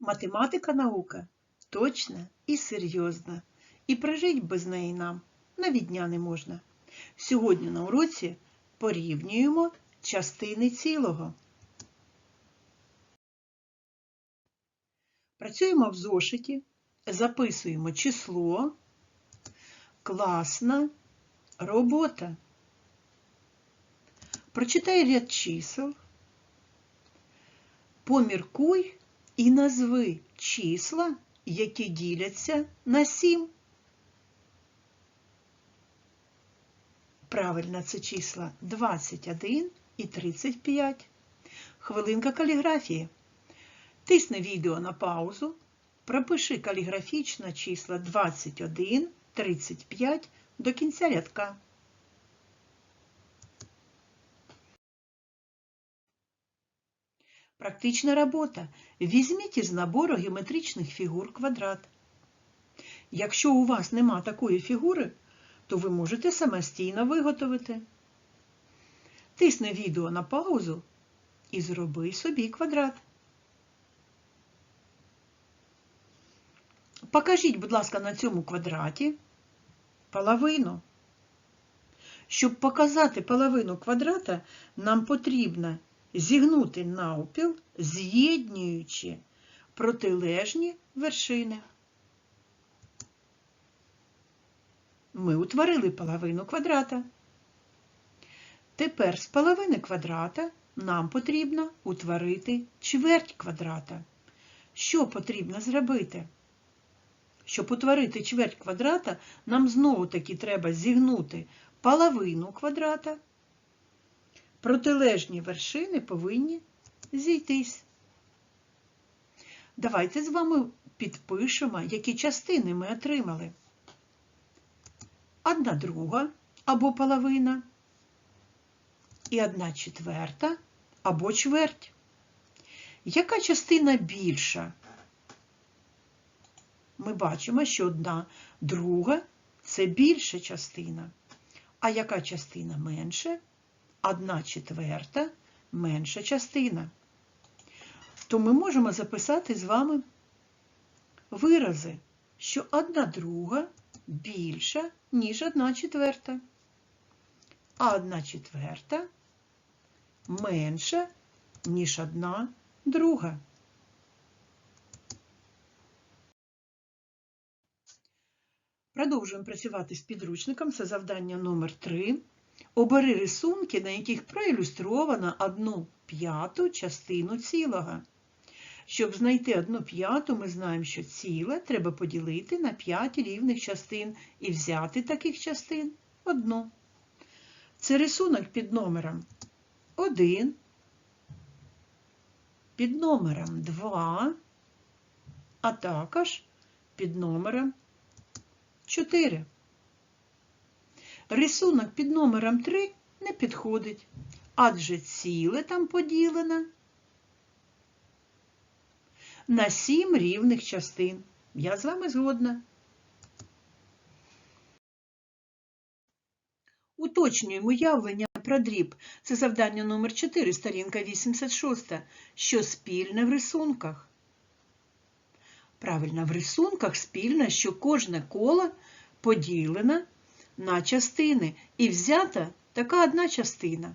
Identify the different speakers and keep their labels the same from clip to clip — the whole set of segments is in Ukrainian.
Speaker 1: Математика наука точна і серйозна, і прожить без неї нам навіть дня не можна. Сьогодні на уроці порівнюємо частини цілого. Працюємо в зошиті, записуємо число, класна робота. Прочитай ряд чисел, поміркуй і назви числа, які діляться на 7. Правильно, це числа 21 і 35. Хвилинка каліграфії. Тисни відео на паузу, пропиши каліграфічно числа 21, 35 до кінця рядка. Практична робота. Візьміть із набору геометричних фігур квадрат. Якщо у вас нема такої фігури, то ви можете самостійно виготовити. Тисни відео на паузу і зроби собі квадрат. Покажіть, будь ласка, на цьому квадраті половину. Щоб показати половину квадрата, нам потрібно зігнути навпіл, з'єднуючи протилежні вершини. Ми утворили половину квадрата. Тепер з половини квадрата нам потрібно утворити чверть квадрата. Що потрібно зробити? Щоб утворити чверть квадрата, нам знову-таки треба зігнути половину квадрата протилежні вершини повинні зійтись. Давайте з вами підпишемо, які частини ми отримали. Одна друга або половина і одна четверта або чверть. Яка частина більша? Ми бачимо, що одна друга це більша частина, а яка частина менша 1 четверта менша частина. То ми можемо записати з вами вирази, що 1 друга більша, ніж 1 четверта, а 1 четверта менша, ніж 1 друга. Продовжуємо працювати з підручником. Це завдання номер 3 Обери рисунки, на яких проілюстровано одну п'яту частину цілого. Щоб знайти одну п'яту, ми знаємо, що ціле треба поділити на 5 рівних частин і взяти таких частин одну. Це рисунок під номером 1, під номером 2, а також під номером 4. Рисунок під номером 3 не підходить, адже ціле там поділено на 7 рівних частин. Я з вами згодна. Уточнюємо явлення про дріб. Це завдання номер 4, сторінка 86. Що спільне в рисунках? Правильно, в рисунках спільно, що кожне коло поділено на частини і взята така одна частина.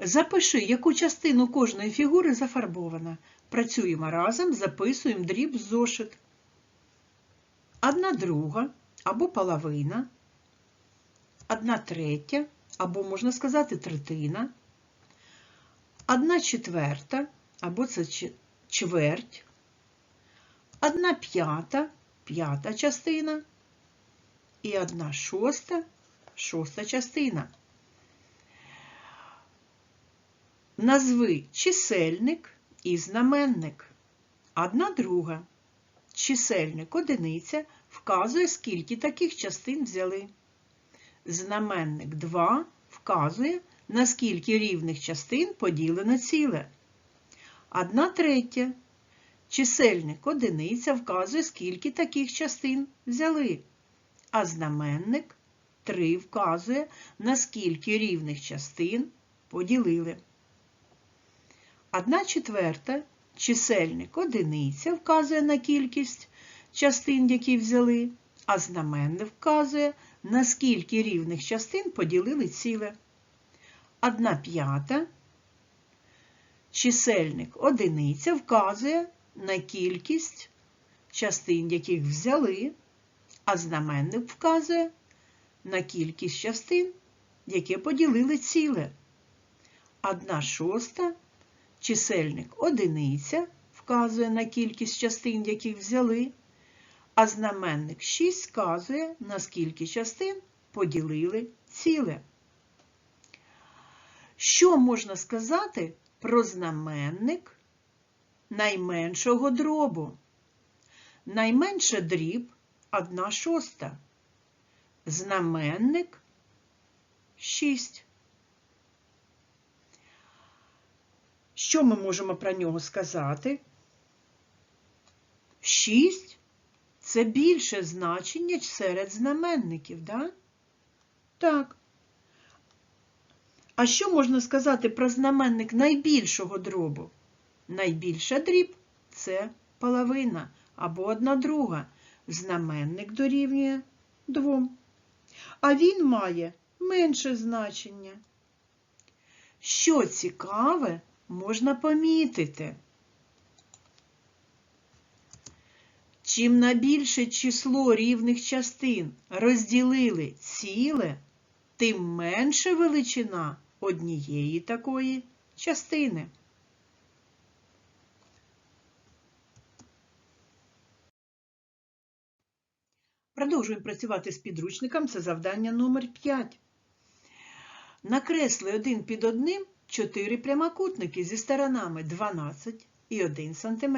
Speaker 1: Запиши, яку частину кожної фігури зафарбована. Працюємо разом, записуємо дріб з зошит. Одна друга або половина, одна третя, або, можна сказати, третина, одна четверта, або це чверть, одна п'ята, п'ята частина і одна шоста, шоста частина. Назви чисельник і знаменник. Одна друга. Чисельник одиниця вказує, скільки таких частин взяли. Знаменник 2 вказує, на скільки рівних частин поділено ціле. Одна третя. Чисельник одиниця вказує, скільки таких частин взяли. А знаменник 3 вказує, на скільки рівних частин поділили. Одна четверта чисельник одиниця вказує на кількість частин, які взяли, а знаменник вказує, на скільки рівних частин поділили ціле. Одна п'ята. Чисельник одиниця вказує на кількість частин, яких взяли, а знаменник вказує на кількість частин, які поділили ціле. Одна шоста. Чисельник одиниця вказує на кількість частин, яких взяли, а знаменник 6 вказує, на скільки частин поділили ціле. Що можна сказати про знаменник найменшого дробу? Найменше дріб 1 шоста. Знаменник 6. Що ми можемо про нього сказати? 6 це більше значення серед знаменників, да? Так. А що можна сказати про знаменник найбільшого дробу? Найбільша дріб це половина або одна друга. Знаменник дорівнює 2. А він має менше значення. Що цікаве, можна помітити. Чим на більше число рівних частин розділили ціле, тим менше величина однієї такої частини. Продовжуємо працювати з підручником. Це завдання номер 5. Накресли один під одним 4 прямокутники зі сторонами 12 і 1 см.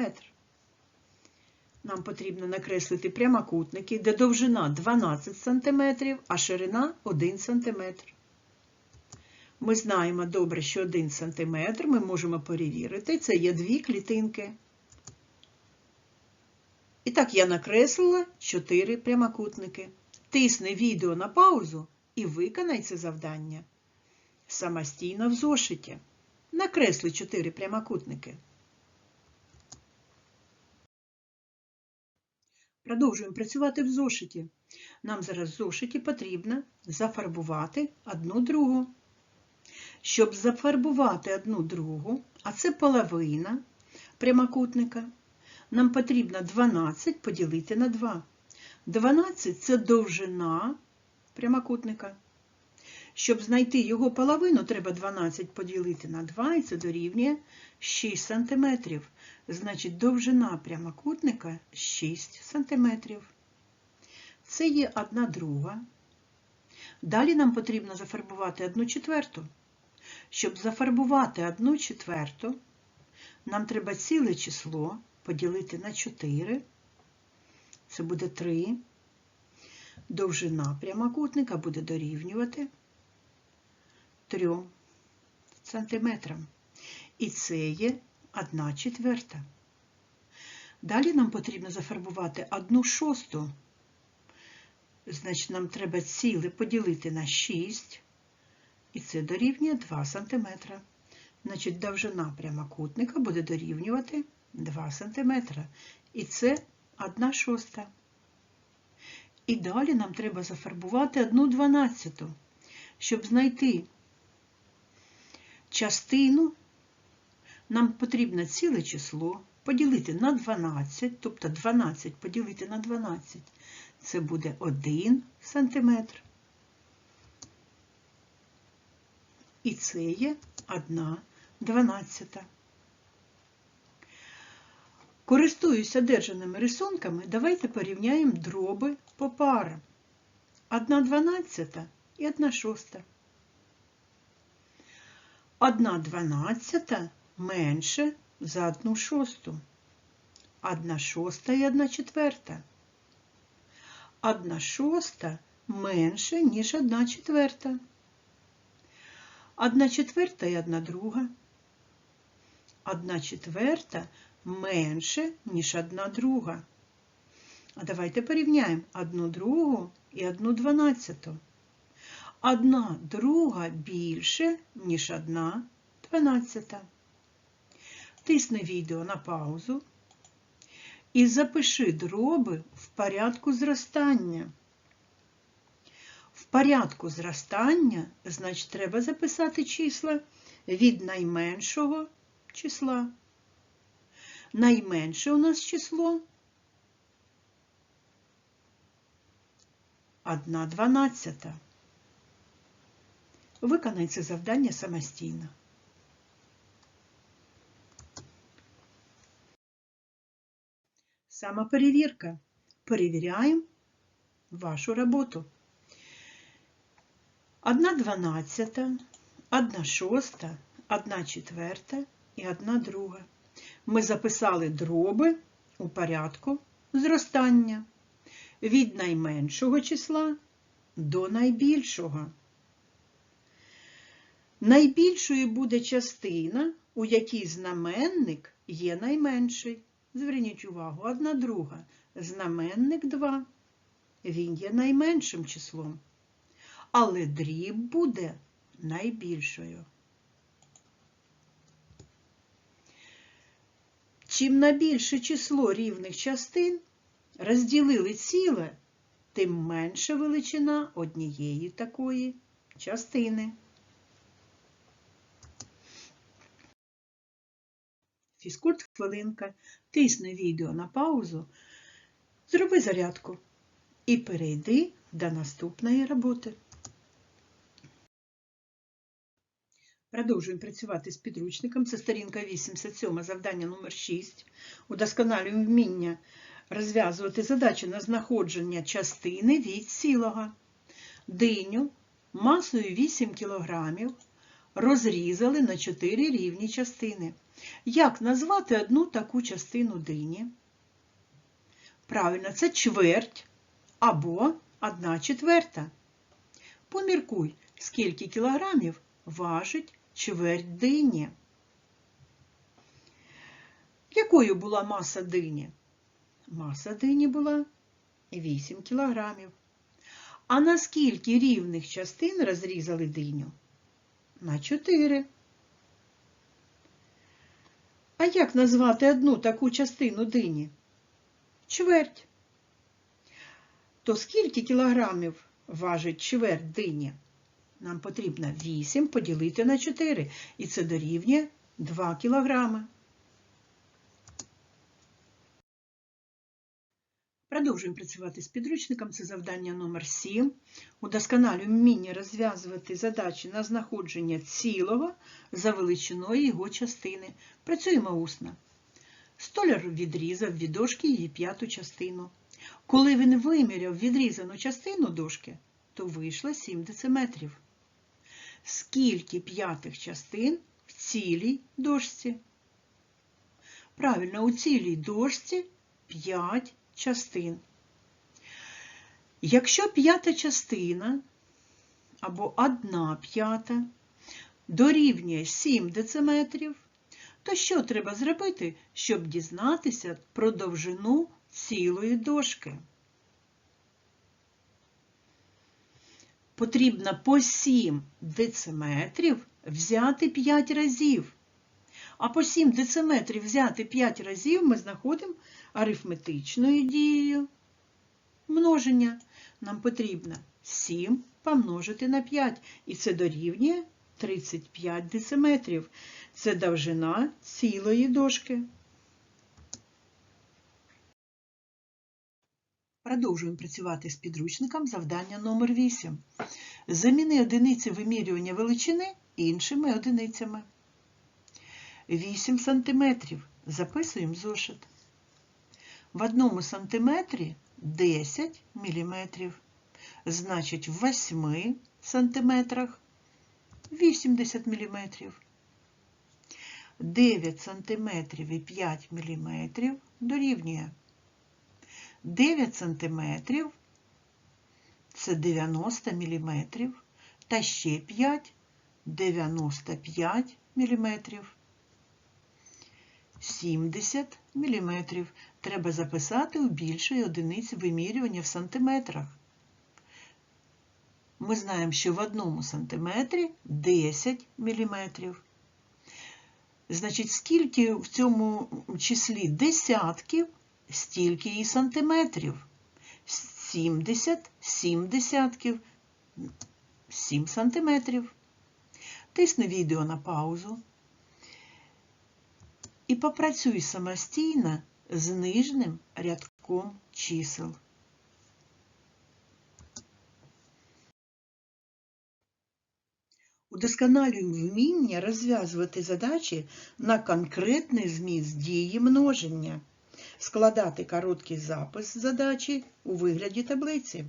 Speaker 1: Нам потрібно накреслити прямокутники, де довжина 12 см, а ширина 1 см. Ми знаємо добре, що 1 см ми можемо перевірити. Це є дві клітинки. І так, я накреслила 4 прямокутники. Тисни відео на паузу і виконай це завдання. Самостійно в зошиті. Накресли 4 прямокутники. Продовжуємо працювати в зошиті. Нам зараз в зошиті потрібно зафарбувати одну другу. Щоб зафарбувати одну другу, а це половина прямокутника, нам потрібно 12 поділити на 2. 12 це довжина прямокутника. Щоб знайти його половину, треба 12 поділити на 2, і це дорівнює 6 см. Значить, довжина прямокутника 6 см. Це є 1 друга. Далі нам потрібно зафарбувати 1 четверту. Щоб зафарбувати 1 четверту, нам треба ціле число поділити на 4. Це буде 3. Довжина прямокутника буде дорівнювати 3 сантиметрам. І це є 1 четверта. Далі нам потрібно зафарбувати 1 шосту. Значить, нам треба ціле поділити на 6, і це дорівнює 2 см. Значить, довжина прямокутника буде дорівнювати 2 см. І це 1 шоста. І далі нам треба зафарбувати 1 дванадцяту, щоб знайти частину, нам потрібно ціле число поділити на 12, тобто 12 поділити на 12, це буде 1 см. І це є 1 дванадцята. Користуюсь одержаними рисунками, давайте порівняємо дроби по парам. 1 дванадцята і 1 шоста. 1 дванадцята менше за 1 шосту. 1 шоста і 1 четверта. 1 шоста менше, ніж 1 четверта. 1 четверта і 1 друга. 1 четверта менше, ніж 1 друга. А давайте порівняємо 1 другу і 1 дванадцяту. 1 друга більше, ніж 1 дванадцята. тисни відео на паузу і запиши дроби в порядку зростання. В порядку зростання, значить, треба записати числа від найменшого числа. Найменше у нас число 1 дванадцята. Виконай це завдання самостійно. Самоперевірка. Перевіряємо вашу роботу. 1 дванадцята, 1 шоста, 1 четверта і 1 друга. Ми записали дроби у порядку зростання від найменшого числа до найбільшого. Найбільшою буде частина, у якій знаменник є найменший. Зверніть увагу, одна друга. Знаменник 2. Він є найменшим числом. Але дріб буде найбільшою. Чим на більше число рівних частин розділили ціле, тим менша величина однієї такої частини. Фізкульт хвилинка, тисни відео на паузу, зроби зарядку і перейди до наступної роботи. Продовжуємо працювати з підручником. Це сторінка 87, завдання номер 6. Удосконалюємо вміння розв'язувати задачі на знаходження частини від цілого. Диню масою 8 кг розрізали на 4 рівні частини. Як назвати одну таку частину дині? Правильно, це чверть або одна четверта. Поміркуй, скільки кілограмів важить чверть дині. Якою була маса дині? Маса дині була 8 кілограмів. А на скільки рівних частин розрізали диню? На 4. А як назвати одну таку частину дині? Чверть. То скільки кілограмів важить чверть дині? Нам потрібно 8 поділити на 4, і це дорівнює 2 кілограми. Продовжуємо працювати з підручником. Це завдання номер 7. Удосконалюємо вміння розв'язувати задачі на знаходження цілого за величиною його частини. Працюємо усно. Столяр відрізав від дошки її п'яту частину. Коли він виміряв відрізану частину дошки, то вийшло 7 дециметрів. Скільки п'ятих частин в цілій дошці? Правильно, у цілій дошці 5 частин. Якщо п'ята частина або одна п'ята дорівнює 7 дециметрів, то що треба зробити, щоб дізнатися про довжину цілої дошки? Потрібно по 7 дециметрів взяти 5 разів. А по 7 дециметрів взяти 5 разів ми знаходимо арифметичною дією множення. Нам потрібно 7 помножити на 5, і це дорівнює 35 дециметрів. Це довжина цілої дошки. Продовжуємо працювати з підручником завдання номер 8. Заміни одиниці вимірювання величини іншими одиницями. 8 см. Записуємо зошит. В одному сантиметрі 10 мм. Значить, в 8 сантиметрах 80 мм. 9 см і 5 мм дорівнює. 9 см це 90 мм, та ще 5 95 мм. 70 мм треба записати у більшої одиниці вимірювання в сантиметрах. Ми знаємо, що в одному сантиметрі 10 мм. Значить, скільки в цьому числі десятків, стільки і сантиметрів. 70, 7 десятків, 7 сантиметрів. Тисни відео на паузу і попрацюй самостійно з нижнім рядком чисел. Удосконалюємо вміння розв'язувати задачі на конкретний зміст дії множення, складати короткий запис задачі у вигляді таблиці.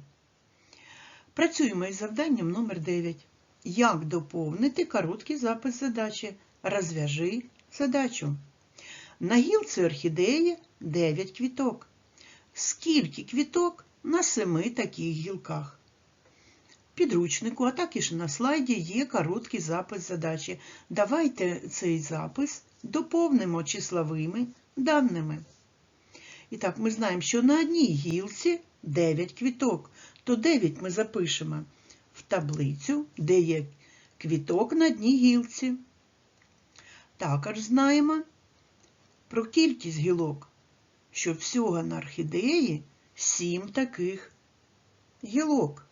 Speaker 1: Працюємо із завданням номер 9. Як доповнити короткий запис задачі? Розв'яжи задачу. На гілці орхідеї 9 квіток. Скільки квіток на 7 таких гілках? підручнику, а також на слайді є короткий запис задачі. Давайте цей запис доповнимо числовими даними. І так, ми знаємо, що на одній гілці 9 квіток, то 9 ми запишемо в таблицю, де є квіток на одній гілці. Також знаємо про кількість гілок, що всього на орхідеї 7 таких гілок.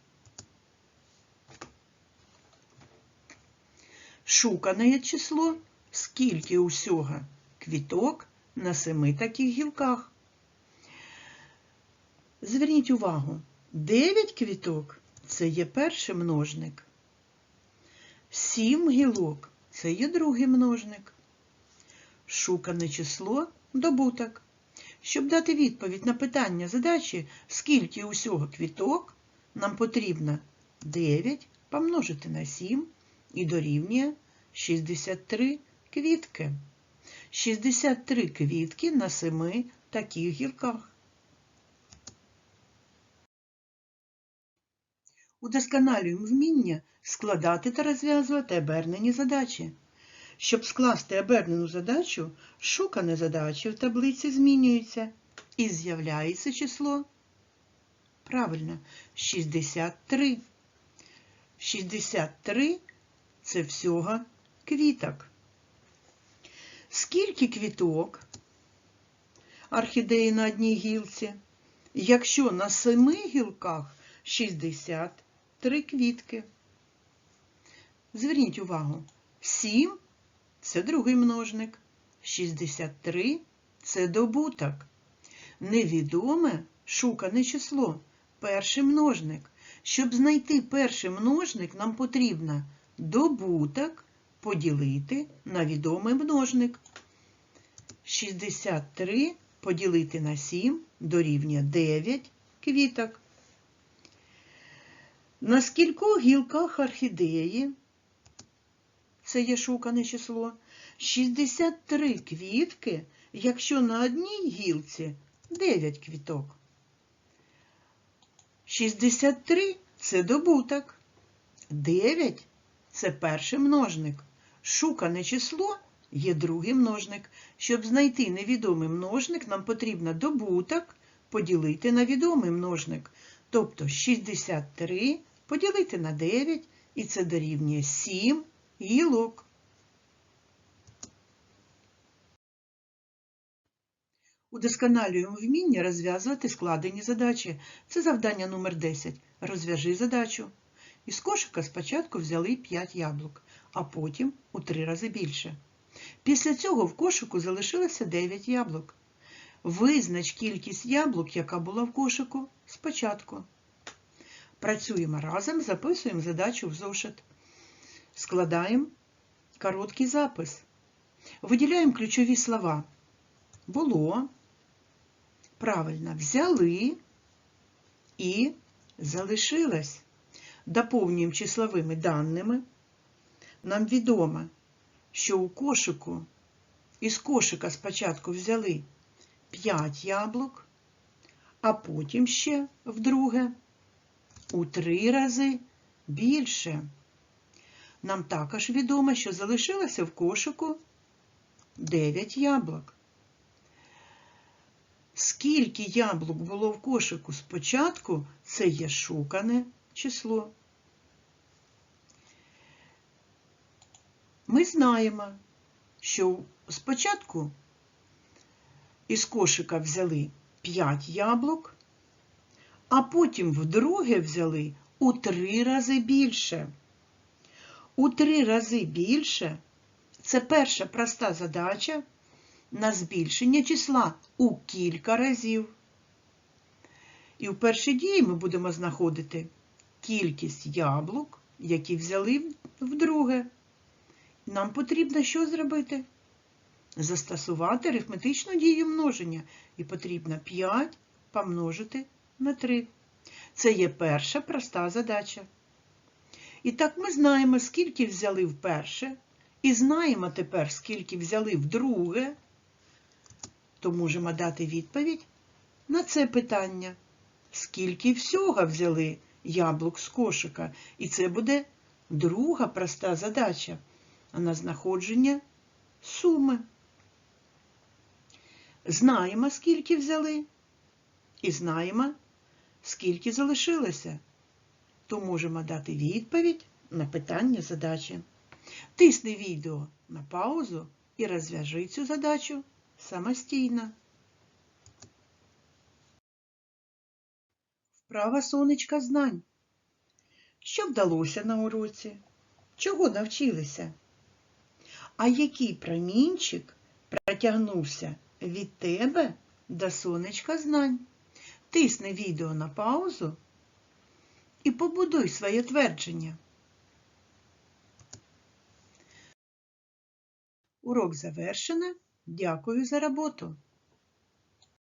Speaker 1: Шукане число, скільки усього квіток на семи таких гілках. Зверніть увагу, 9 квіток це є перший множник. 7 гілок це є другий множник. Шукане число добуток. Щоб дати відповідь на питання задачі, скільки усього квіток, нам потрібно 9 помножити на 7 і дорівнює 63 квітки. 63 квітки на 7 таких гілках. Удосконалюємо вміння складати та розв'язувати обернені задачі. Щоб скласти обернену задачу, шукане задачі в таблиці змінюється і з'являється число. Правильно, 63. 63 це всього квіток. Скільки квіток орхідеї на одній гілці? Якщо на семи гілках 63 квітки. Зверніть увагу, 7 це другий множник, 63 це добуток. Невідоме шукане число, перший множник. Щоб знайти перший множник, нам потрібно добуток поділити на відомий множник. 63 поділити на 7 дорівнює 9 квіток. На скількох гілках орхідеї, це є шукане число, 63 квітки, якщо на одній гілці 9 квіток. 63 це добуток. 9 це перший множник. Шукане число є другий множник. Щоб знайти невідомий множник, нам потрібно добуток поділити на відомий множник. Тобто 63 поділити на 9, і це дорівнює 7 гілок. Удосконалюємо вміння розв'язувати складені задачі. Це завдання номер 10. Розв'яжи задачу. Із кошика спочатку взяли 5 яблук, а потім у 3 рази більше. Після цього в кошику залишилося 9 яблук. Визнач кількість яблук, яка була в кошику, спочатку. Працюємо разом, записуємо задачу в зошит. Складаємо короткий запис. Виділяємо ключові слова. Було, правильно, взяли і залишилось доповнюємо числовими даними, нам відомо, що у кошику із кошика спочатку взяли 5 яблук, а потім ще вдруге у 3 рази більше. Нам також відомо, що залишилося в кошику 9 яблук. Скільки яблук було в кошику спочатку, це є шукане число. Ми знаємо, що спочатку із кошика взяли 5 яблук, а потім вдруге взяли у 3 рази більше. У 3 рази більше це перша проста задача на збільшення числа у кілька разів. І в першій дії ми будемо знаходити кількість яблук, які взяли вдруге. Нам потрібно що зробити? Застосувати арифметичну дію множення. І потрібно 5 помножити на 3. Це є перша проста задача. І так ми знаємо, скільки взяли вперше, і знаємо тепер, скільки взяли вдруге, то можемо дати відповідь на це питання. Скільки всього взяли яблук з кошика? І це буде друга проста задача на знаходження суми. Знаємо, скільки взяли, і знаємо, скільки залишилося. То можемо дати відповідь на питання задачі. Тисни відео на паузу і розв'яжи цю задачу самостійно. Вправа сонечка знань. Що вдалося на уроці? Чого навчилися? А який промінчик протягнувся від тебе до сонечка знань? Тисни відео на паузу і побудуй своє твердження. Урок завершено. Дякую за роботу.